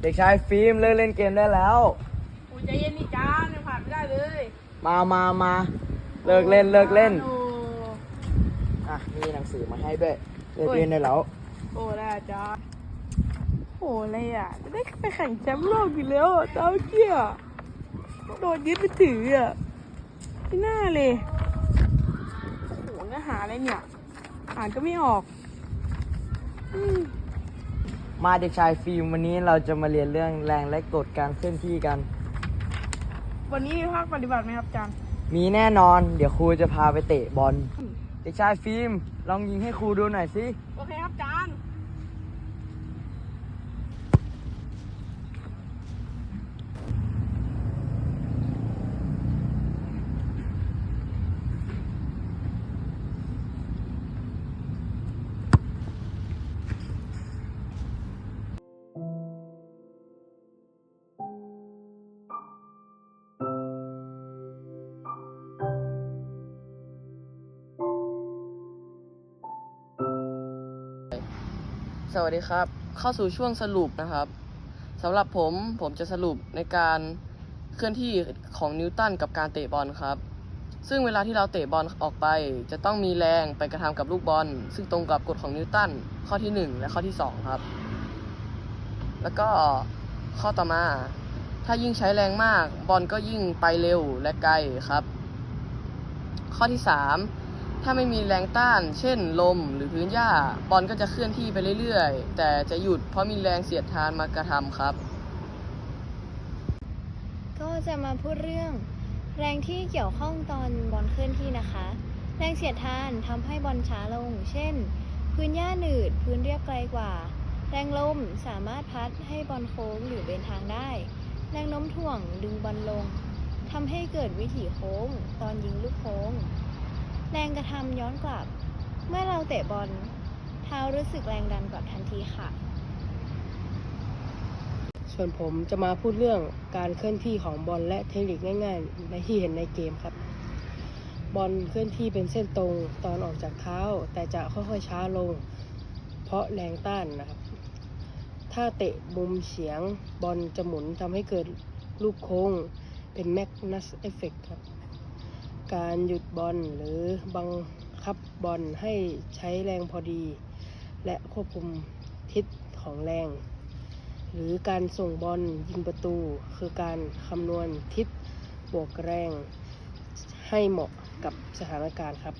เด็กชายฟิล์มเลิกเล่นเกมได้แล้วโอ้ยใจเย็นนี่จ้ายังผ่านไม่ได้เลยมามามาเลิกเล่นเลิกเล่น โอ้ อะ มีหนังสือมาให้ด้วยเลิกเล่นได้แล้ว โอ้ได้จ้าโอ้อะไรอะจะได้ไปแข่งแชมป์โลกอยู่แล้วอะเจ้าเกี้ยโดนยึดไปถืออะไม่น่าเลยโอ้โหเนื้อหาอะไรเนี่ย อ่านก็ไม่ออก อืม มาเด็กชายฟิล์มวันนี้เราจะมาเรียนเรื่องแรงและกฎการเคลื่อนที่กัน วันนี้มีภาคปฏิบัติไหมครับอาจารย์ มีแน่นอน เดี๋ยวครูจะพาไปเตะบอล เด็กชายฟิล์มลองยิงให้ครูดูหน่อยสิ โอเคครับอาจารย์ สวัสดีครับ เข้าสู่ช่วงสรุปนะครับสำหรับผมผมจะสรุปในการเคลื่อนที่ของนิวตันกับการเตะบอลครับ ซึ่งเวลาที่เราเตะบอลออกไป จะต้องมีแรงไปกระทำกับลูกบอล ซึ่งตรงกับกฎของนิวตันข้อที่ 1 และข้อที่ 2 ครับ แล้วก็ข้อต่อมา ถ้ายิ่งใช้แรงมากบอลก็ยิ่งไปเร็วและไกลครับ ข้อที่ 3 ถ้าไม่มีแรงต้าน เช่น ลมหรือพื้นหญ้า บอลก็จะเคลื่อนที่ไปเรื่อยๆ แต่จะหยุดเพราะมีแรงเสียดทานมากระทำครับ ก็จะมาพูดเรื่อง แรงที่เกี่ยวข้องตอนบอลเคลื่อนที่นะคะ แรงเสียดทานทำให้บอลช้าลง เช่น พื้นหญ้าหนืด พื้นเรียบไกลกว่า แรงลมสามารถพัดให้บอลโค้งหรือเบนทางได้ แรงโน้มถ่วงดึงบอลลงทำให้เกิดวิถีโค้ง ตอนยิงลูกโค้ง แรงกระทำย้อนกลับ เมื่อเราเตะบอล เท้ารู้สึกแรงดันกลับทันทีค่ะ ส่วนผมจะมาพูดเรื่องการเคลื่อนที่ของบอลและเทคนิคง่ายๆในที่เห็นในเกมครับ บอลเคลื่อนที่เป็นเส้นตรงตอนออกจากเท้า แต่จะค่อยๆช้าลง เพราะแรงต้านนะครับ ถ้าเตะมุมเฉียงบอลจะหมุนทำให้เกิดลูกโค้งเป็นแมกนัสเอฟเฟกครับ การหยุดบอลหรือบังคับบอลให้ใช้แรงพอดี และควบคุมทิศของแรง หรือการส่งบอลยิงประตู คือการคำนวณทิศบวกแรง ให้เหมาะกับสถานการณ์ครับ